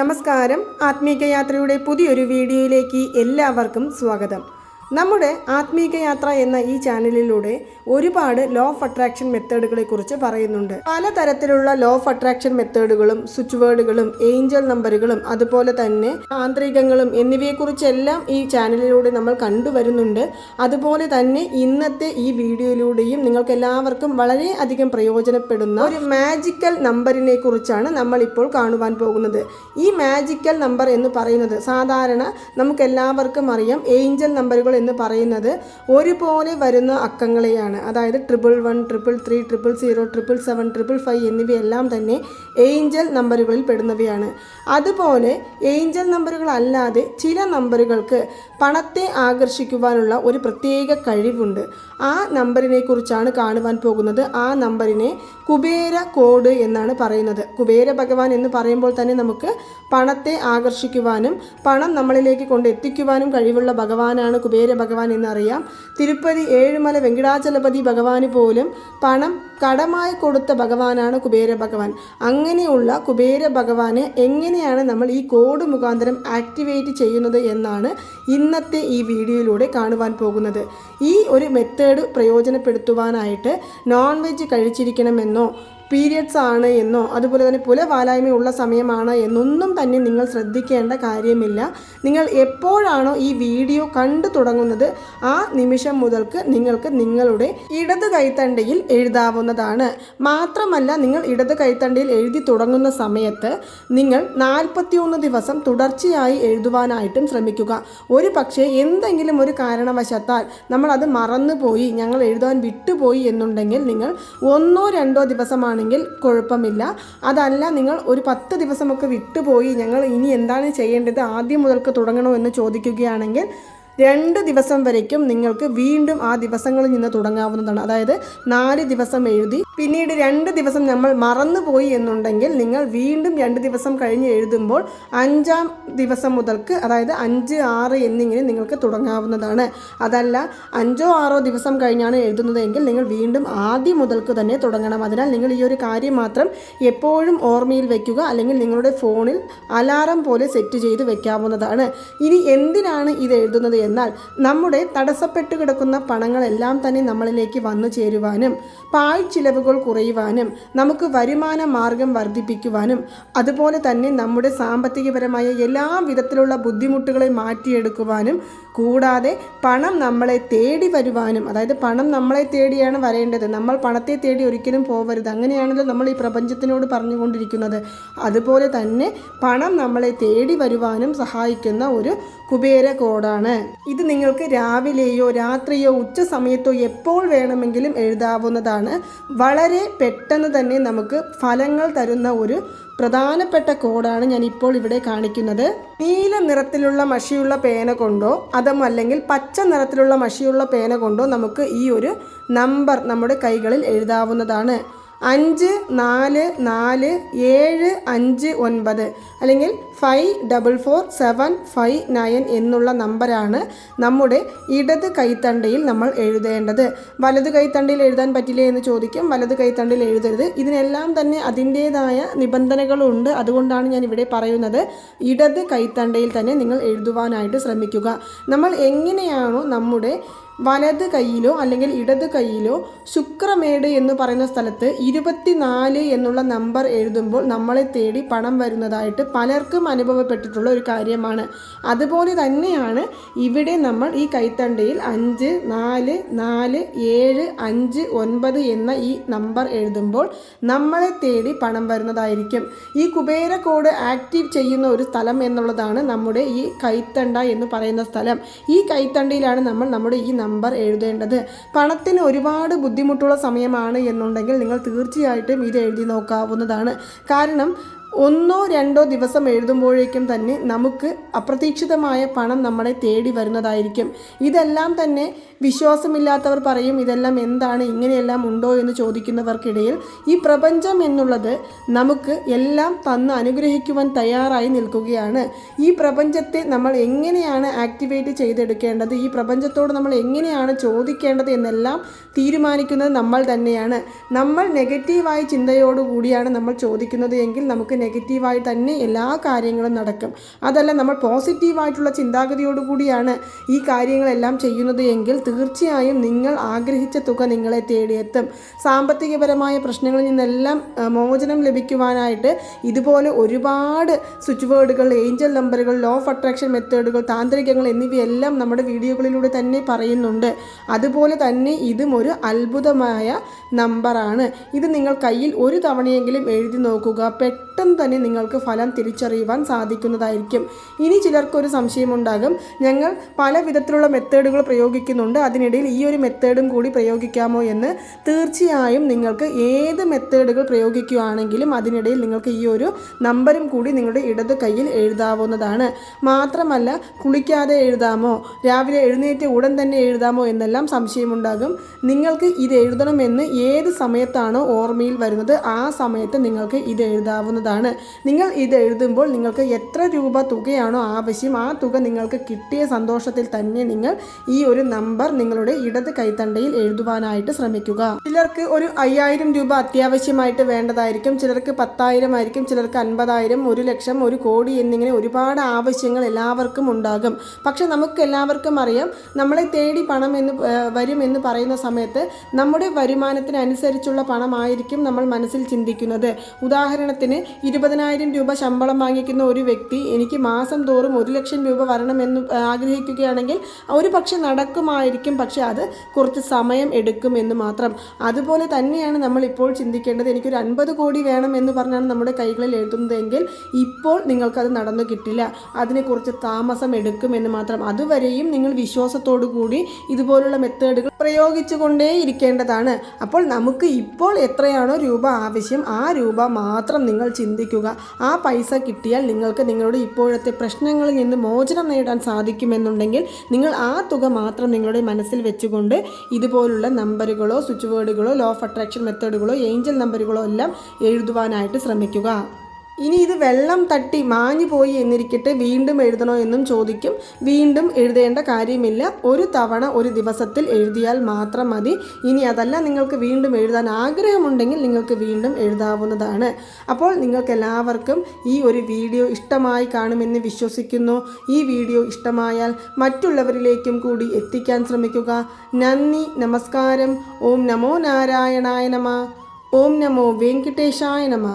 നമസ്കാരം. ആത്മീക യാത്രയുടെ പുതിയൊരു വീഡിയോയിലേക്ക് എല്ലാവർക്കും സ്വാഗതം. നമ്മുടെ ആത്മീക യാത്ര എന്ന ഈ ചാനലിലൂടെ ഒരുപാട് ലോ ഓഫ് അട്രാക്ഷൻ മെത്തേഡുകളെ കുറിച്ച് പറയുന്നുണ്ട്. പലതരത്തിലുള്ള ലോ ഓഫ് അട്രാക്ഷൻ മെത്തേഡുകളും സ്വിച്ച് വേർഡുകളും ഏഞ്ചൽ നമ്പറുകളും അതുപോലെ തന്നെ ആന്തരികങ്ങളും എന്നിവയെക്കുറിച്ചെല്ലാം ഈ ചാനലിലൂടെ നമ്മൾ കണ്ടുവരുന്നുണ്ട്. അതുപോലെ തന്നെ ഇന്നത്തെ ഈ വീഡിയോയിലൂടെയും നിങ്ങൾക്ക് എല്ലാവർക്കും വളരെയധികം പ്രയോജനപ്പെടുന്ന ഒരു മാജിക്കൽ നമ്പറിനെ കുറിച്ചാണ് നമ്മൾ ഇപ്പോൾ കാണുവാൻ പോകുന്നത്. ഈ മാജിക്കൽ നമ്പർ എന്ന് പറയുന്നത് സാധാരണ നമുക്ക് എല്ലാവർക്കും അറിയാം. ഏഞ്ചൽ നമ്പറുകൾ എന്ന് പറയുന്നത് ഒരുപോലെ വരുന്ന അക്കങ്ങളെയാണ്. അതായത് triple one triple three triple zero triple seven triple five എന്നിവയെല്ലാം തന്നെ ഏഞ്ചൽ നമ്പറുകളിൽ പെടുന്നവയാണ്. അതുപോലെ ഏഞ്ചൽ നമ്പറുകൾ അല്ലാതെ ചില നമ്പറുകൾക്ക് പണത്തെ ആകർഷിക്കുവാനുള്ള ഒരു പ്രത്യേക കഴിവുണ്ട്. ആ നമ്പറിനെ കുറിച്ചാണ് കാണുവാൻ പോകുന്നത്. ആ നമ്പറിനെ കുബേര കോഡ് എന്നാണ് പറയുന്നത്. കുബേര ഭഗവാൻ എന്ന് പറയുമ്പോൾ തന്നെ നമുക്ക് പണത്തെ ആകർഷിക്കുവാനും പണം നമ്മളിലേക്ക് കൊണ്ട് എത്തിക്കുവാനും കഴിവുള്ള ഭഗവാനാണ് കുബേര ഭഗവാൻ എന്നറിയാം. തിരുപ്പതി ഏഴുമല വെങ്കടാചലപതി ഭഗവാന് പോലും പണം കടമായി കൊടുത്ത ഭഗവാനാണ് കുബേര ഭഗവാൻ. അങ്ങനെയുള്ള കുബേര ഭഗവാനെ എങ്ങനെയാണ് നമ്മൾ ഈ കോഡ് മുഖാന്തരം ആക്ടിവേറ്റ് ചെയ്യുന്നത് എന്നാണ് ഇന്നത്തെ ഈ വീഡിയോയിലൂടെ കാണുവാൻ പോകുന്നത്. ഈ ഒരു മെത്തേഡ് പ്രയോജനപ്പെടുത്തുവാനായിട്ട് നോൺ വെജ് കഴിച്ചിരിക്കണമെന്നോ പീരിയഡ്സ് ആണ് എന്നോ അതുപോലെ തന്നെ പുലവാലായ്മയുള്ള സമയമാണ് എന്നൊന്നും തന്നെ നിങ്ങൾ ശ്രദ്ധിക്കേണ്ട കാര്യമില്ല. നിങ്ങൾ എപ്പോഴാണോ ഈ വീഡിയോ കണ്ടു തുടങ്ങുന്നത് ആ നിമിഷം മുതൽക്ക് നിങ്ങൾക്ക് നിങ്ങളുടെ ഇടത് കൈത്തണ്ടയിൽ എഴുതാവുന്നതാണ്. മാത്രമല്ല നിങ്ങൾ ഇടത് കൈത്തണ്ടയിൽ എഴുതി തുടങ്ങുന്ന സമയത്ത് നിങ്ങൾ നാൽപ്പത്തിയൊന്ന് ദിവസം തുടർച്ചയായി എഴുതുവാനായിട്ടും ശ്രമിക്കുക. ഒരു പക്ഷേ എന്തെങ്കിലും ഒരു കാരണവശത്താൽ നമ്മൾ അത് മറന്നുപോയി ഞങ്ങൾ എഴുതാൻ വിട്ടുപോയി എന്നുണ്ടെങ്കിൽ നിങ്ങൾ ഒന്നോ രണ്ടോ ദിവസമാണ് ആണെങ്കിൽ കുഴപ്പമില്ല. അതല്ല നിങ്ങൾ ഒരു പത്ത് ദിവസമൊക്കെ വിട്ടുപോയി. ഞങ്ങൾ ഇനി എന്താണ് ചെയ്യേണ്ടത്? ആദ്യം മുതൽക്ക് തുടങ്ങണോ എന്ന് ചോദിക്കുകയാണെങ്കിൽ രണ്ട് ദിവസം വരയ്ക്കും നിങ്ങൾക്ക് വീണ്ടും ആ ദിവസങ്ങളിൽ നിന്ന് തുടങ്ങാവുന്നതാണ്. അതായത് നാല് ദിവസം എഴുതി പിന്നീട് രണ്ട് ദിവസം നമ്മൾ മറന്നുപോയി എന്നുണ്ടെങ്കിൽ നിങ്ങൾ വീണ്ടും രണ്ട് ദിവസം കഴിഞ്ഞ് എഴുതുമ്പോൾ അഞ്ചാം ദിവസം മുതൽക്ക് അതായത് അഞ്ച് ആറ് എന്നിങ്ങനെ നിങ്ങൾക്ക് തുടങ്ങാവുന്നതാണ്. അതല്ല അഞ്ചോ ആറോ ദിവസം കഴിഞ്ഞാണ് എഴുതുന്നതെങ്കിൽ നിങ്ങൾ വീണ്ടും ആദ്യം മുതൽക്ക് തന്നെ തുടങ്ങണം. അതിനാൽ നിങ്ങൾ ഈ ഒരു കാര്യം മാത്രം എപ്പോഴും ഓർമ്മയിൽ വെക്കുക അല്ലെങ്കിൽ നിങ്ങളുടെ ഫോണിൽ അലാറം പോലെ സെറ്റ് ചെയ്ത് വെക്കാവുന്നതാണ്. ഇനി എന്തിനാണ് ഇത് എഴുതുന്നത് എന്നാൽ നമ്മുടെ തടസ്സപ്പെട്ടു കിടക്കുന്ന പണങ്ങളെല്ലാം തന്നെ നമ്മളിലേക്ക് വന്നു ചേരുവാനും പാഴ് ചിലവുകൾ കുറയുവാനും നമുക്ക് വരുമാന മാർഗം വർദ്ധിപ്പിക്കുവാനും അതുപോലെ തന്നെ നമ്മുടെ സാമ്പത്തികപരമായ എല്ലാ വിധത്തിലുള്ള ബുദ്ധിമുട്ടുകളെ മാറ്റിയെടുക്കുവാനും കൂടാതെ പണം നമ്മളെ തേടി വരുവാനും അതായത് പണം നമ്മളെ തേടിയാണ് വരേണ്ടത്. നമ്മൾ പണത്തെ തേടി ഒരിക്കലും പോവരുത്. അങ്ങനെയാണല്ലോ നമ്മൾ ഈ പ്രപഞ്ചത്തിനോട് പറഞ്ഞുകൊണ്ടിരിക്കുന്നത്. അതുപോലെ തന്നെ പണം നമ്മളെ തേടി വരുവാനും സഹായിക്കുന്ന ഒരു കുബേര കോഡാണ് ഇത് നിങ്ങൾക്ക് രാവിലെയോ രാത്രിയോ ഉച്ച സമയത്തോ എപ്പോൾ വേണമെങ്കിലും എഴുതാവുന്നതാണ്. വളരെ പെട്ടെന്ന് തന്നെ നമുക്ക് ഫലങ്ങൾ തരുന്ന ഒരു പ്രധാനപ്പെട്ട കോഡാണ് ഞാൻ ഇപ്പോൾ ഇവിടെ കാണിക്കുന്നത്. നീല നിറത്തിലുള്ള മഷിയുള്ള പേന കൊണ്ടോ അതും അല്ലെങ്കിൽ പച്ച നിറത്തിലുള്ള മഷിയുള്ള പേന കൊണ്ടോ നമുക്ക് ഈ ഒരു നമ്പർ നമ്മുടെ കൈകളിൽ എഴുതാവുന്നതാണ്. അഞ്ച് നാല് നാല് ഏഴ് അഞ്ച് ഒൻപത് അല്ലെങ്കിൽ five double four seven five nine എന്നുള്ള നമ്പറാണ് നമ്മുടെ ഇടത് കൈത്തണ്ടയിൽ നമ്മൾ എഴുതേണ്ടത്. വലത് കൈത്തണ്ടയിൽ എഴുതാൻ പറ്റില്ലേ എന്ന് ചോദിക്കും. വലത് കൈത്തണ്ടയിൽ എഴുതരുത്. ഇതിനെല്ലാം തന്നെ അതിന്റേതായ നിബന്ധനകളുണ്ട്. അതുകൊണ്ടാണ് ഞാൻ ഇവിടെ പറയുന്നത് ഇടത് കൈത്തണ്ടയിൽ തന്നെ നിങ്ങൾ എഴുതുവാനായിട്ട് ശ്രമിക്കുക. നമ്മൾ എങ്ങനെയാണോ നമ്മുടെ വലത് കൈയിലോ അല്ലെങ്കിൽ ഇടത് കൈയിലോ ശുക്രമേട് എന്ന് പറയുന്ന സ്ഥലത്ത് ഇരുപത്തിനാല് എന്നുള്ള നമ്പർ എഴുതുമ്പോൾ നമ്മളെ തേടി പണം വരുന്നതായിട്ട് പലർക്കും അനുഭവപ്പെട്ടിട്ടുള്ള ഒരു കാര്യമാണ്. അതുപോലെ തന്നെയാണ് ഇവിടെ നമ്മൾ ഈ കൈത്തണ്ടയിൽ അഞ്ച് നാല് നാല് ഏഴ് അഞ്ച് ഒൻപത് എന്ന ഈ നമ്പർ എഴുതുമ്പോൾ നമ്മളെ തേടി പണം വരുന്നതായിരിക്കും. ഈ കുബേര കോഡ് ആക്റ്റീവ് ചെയ്യുന്ന ഒരു സ്ഥലം എന്നുള്ളതാണ് നമ്മുടെ ഈ കൈത്തണ്ട എന്ന് പറയുന്ന സ്ഥലം. ഈ കൈത്തണ്ടയിലാണ് നമ്മൾ നമ്മുടെ ഈ നമ്പർ എഴുതേണ്ടത്. പണത്തിന് ഒരുപാട് ബുദ്ധിമുട്ടുള്ള സമയമാണ് എന്നുണ്ടെങ്കിൽ നിങ്ങൾ തീർച്ചയായിട്ടും ഇത് എഴുതി നോക്കാവുന്നതാണ്. കാരണം ഒന്നോ രണ്ടോ ദിവസം എഴുതുമ്പോഴേക്കും തന്നെ നമുക്ക് അപ്രതീക്ഷിതമായ പണം നമ്മളെ തേടി വരുന്നതായിരിക്കും. ഇതെല്ലാം തന്നെ വിശ്വാസമില്ലാത്തവർ പറയും ഇതെല്ലാം എന്താണ് ഇങ്ങനെയെല്ലാം ഉണ്ടോ? എന്ന് ചോദിക്കുന്നവർക്കിടയിൽ ഈ പ്രപഞ്ചം എന്നുള്ളത് നമുക്ക് എല്ലാം തന്ന് അനുഗ്രഹിക്കുവാൻ തയ്യാറായി നിൽക്കുകയാണ്. ഈ പ്രപഞ്ചത്തെ നമ്മൾ എങ്ങനെയാണ് ആക്ടിവേറ്റ് ചെയ്തെടുക്കേണ്ടത് ഈ പ്രപഞ്ചത്തോട് നമ്മൾ എങ്ങനെയാണ് ചോദിക്കേണ്ടത് എന്നെല്ലാം തീരുമാനിക്കുന്നത് നമ്മൾ തന്നെയാണ്. നമ്മൾ നെഗറ്റീവായ ചിന്തയോടുകൂടിയാണ് നമ്മൾ ചോദിക്കുന്നത് എങ്കിൽ നമുക്ക് നെഗറ്റീവായി തന്നെ എല്ലാ കാര്യങ്ങളും നടക്കും. അതല്ല നമ്മൾ പോസിറ്റീവായിട്ടുള്ള ചിന്താഗതിയോടുകൂടിയാണ് ഈ കാര്യങ്ങളെല്ലാം ചെയ്യുന്നത് എങ്കിൽ തീർച്ചയായും നിങ്ങൾ ആഗ്രഹിച്ച തുക നിങ്ങളെ തേടിയെത്തും. സാമ്പത്തികപരമായ പ്രശ്നങ്ങളിൽ നിന്നെല്ലാം മോചനം ലഭിക്കുവാനായിട്ട് ഇതുപോലെ ഒരുപാട് സ്വിച്ച് വേർഡുകൾ ഏഞ്ചൽ നമ്പറുകൾ ലോ ഓഫ് അട്രാക്ഷൻ മെത്തേഡുകൾ താന്ത്രികങ്ങൾ എന്നിവയെല്ലാം നമ്മുടെ വീഡിയോകളിലൂടെ തന്നെ പറയുന്നുണ്ട്. അതുപോലെ തന്നെ ഇതും ഒരു അത്ഭുതമായ നമ്പറാണ്. ഇത് നിങ്ങൾ കയ്യിൽ ഒരു തവണയെങ്കിലും എഴുതി നോക്കുക. പെട്ടെന്ന് തന്നെ നിങ്ങൾക്ക് ഫലം തിരിച്ചറിയുവാൻ സാധിക്കുന്നതായിരിക്കും. ഇനി ചിലർക്കൊരു സംശയമുണ്ടാകും. ഞങ്ങൾ പല വിധത്തിലുള്ള മെത്തേഡുകൾ പ്രയോഗിക്കുന്നുണ്ട്. അതിനിടയിൽ ഈ ഒരു മെത്തേഡും കൂടി പ്രയോഗിക്കാമോ എന്ന് തീർച്ചയായും നിങ്ങൾക്ക് ഏത് മെത്തേഡുകൾ പ്രയോഗിക്കുകയാണെങ്കിലും അതിനിടയിൽ നിങ്ങൾക്ക് ഈ ഒരു നമ്പരും കൂടി നിങ്ങളുടെ ഇടത് കയ്യിൽ എഴുതാവുന്നതാണ്. മാത്രമല്ല കുളിക്കാതെ എഴുതാമോ? രാവിലെ എഴുന്നേറ്റ് ഉടൻ തന്നെ എഴുതാമോ എന്നെല്ലാം സംശയമുണ്ടാകും. നിങ്ങൾക്ക് ഇത് എഴുതണമെന്ന് ഏത് സമയത്താണോ ഓർമ്മയിൽ വരുന്നത് ആ സമയത്ത് നിങ്ങൾക്ക് ഇത് എഴുതാവുന്നതാണ്. നിങ്ങൾ ഇത് എഴുതുമ്പോൾ നിങ്ങൾക്ക് എത്ര രൂപ തുകയാണോ ആവശ്യം ആ തുക നിങ്ങൾക്ക് കിട്ടിയ സന്തോഷത്തിൽ തന്നെ നിങ്ങൾ ഈ ഒരു നമ്പർ നിങ്ങളുടെ ഇടത് കൈത്തണ്ടയിൽ എഴുതുവാനായിട്ട് ശ്രമിക്കുക. ചിലർക്ക് ഒരു അയ്യായിരം രൂപ അത്യാവശ്യമായിട്ട് വേണ്ടതായിരിക്കും ചിലർക്ക് പത്തായിരം ആയിരിക്കും ചിലർക്ക് അൻപതായിരം ഒരു ലക്ഷം ഒരു കോടി എന്നിങ്ങനെ ഒരുപാട് ആവശ്യങ്ങൾ എല്ലാവർക്കും ഉണ്ടാകും. പക്ഷെ നമുക്ക് എല്ലാവർക്കും അറിയാം നമ്മളെ തേടി പണം എന്ന് വരും എന്ന് പറയുന്ന സമയത്ത് നമ്മുടെ വരുമാനത്തിനനുസരിച്ചുള്ള പണമായിരിക്കും നമ്മൾ മനസ്സിൽ ചിന്തിക്കുന്നത്. ഉദാഹരണത്തിന് ഇരുപതിനായിരം രൂപ ശമ്പളം വാങ്ങിക്കുന്ന ഒരു വ്യക്തി എനിക്ക് മാസം തോറും ഒരു ലക്ഷം രൂപ വരണമെന്ന് ആഗ്രഹിക്കുകയാണെങ്കിൽ ഒരു പക്ഷെ നടക്കുമായിരിക്കും പക്ഷേ അത് കുറച്ച് സമയം എടുക്കും എന്ന് മാത്രം. അതുപോലെ തന്നെയാണ് നമ്മൾ ഇപ്പോൾ ചിന്തിക്കേണ്ടത്. എനിക്കൊരു അൻപത് കോടി വേണം എന്ന് പറഞ്ഞാണ് നമ്മുടെ കൈകളിൽ എഴുതുന്നതെങ്കിൽ ഇപ്പോൾ നിങ്ങൾക്കത് നടന്നു കിട്ടില്ല. അതിനെക്കുറിച്ച് കുറച്ച് താമസം എടുക്കും എന്ന് മാത്രം. അതുവരെയും നിങ്ങൾ വിശ്വാസത്തോടു കൂടി ഇതുപോലുള്ള മെത്തേഡുകൾ പ്രയോഗിച്ചുകൊണ്ടേ ഇരിക്കേണ്ടതാണ്. അപ്പോൾ നമുക്ക് ഇപ്പോൾ എത്രയാണോ രൂപ ആവശ്യം ആ രൂപ മാത്രം നിങ്ങൾ ചിന്തിക്കുക ആ പൈസ കിട്ടിയാൽ നിങ്ങൾക്ക് നിങ്ങളുടെ ഇപ്പോഴത്തെ പ്രശ്നങ്ങളിൽ നിന്ന് മോചനം നേടാൻ സാധിക്കുമെന്നുണ്ടെങ്കിൽ നിങ്ങൾ ആ തുക മാത്രം നിങ്ങളുടെ മനസ്സിൽ വെച്ചുകൊണ്ട് ഇതുപോലുള്ള നമ്പറുകളോ സ്വിച്ച് വേർഡുകളോ ലോ ഓഫ് അട്രാക്ഷൻ മെത്തേഡുകളോ ഏഞ്ചൽ നമ്പറുകളോ എല്ലാം എഴുതുവാനായിട്ട് ശ്രമിക്കുക. ഇനി ഇത് വെള്ളം തട്ടി മാഞ്ഞു പോയി എന്നിരിക്കട്ടെ വീണ്ടും എഴുതണോ എന്നും ചോദിക്കും. വീണ്ടും എഴുതേണ്ട കാര്യമില്ല. ഒരു തവണ ഒരു ദിവസത്തിൽ എഴുതിയാൽ മാത്രം മതി. ഇനി അതല്ല നിങ്ങൾക്ക് വീണ്ടും എഴുതാൻ ആഗ്രഹമുണ്ടെങ്കിൽ നിങ്ങൾക്ക് വീണ്ടും എഴുതാവുന്നതാണ്. അപ്പോൾ നിങ്ങൾക്ക് എല്ലാവർക്കും ഈ ഒരു വീഡിയോ ഇഷ്ടമായി കാണുമെന്ന് വിശ്വസിക്കുന്നു. ഈ വീഡിയോ ഇഷ്ടമായാൽ മറ്റുള്ളവരിലേക്കും കൂടി എത്തിക്കാൻ ശ്രമിക്കുക. നന്ദി നമസ്കാരം. ഓം നമോ നാരായണായ നമ. ഓം നമോ വെങ്കിട്ടേശായ നമ.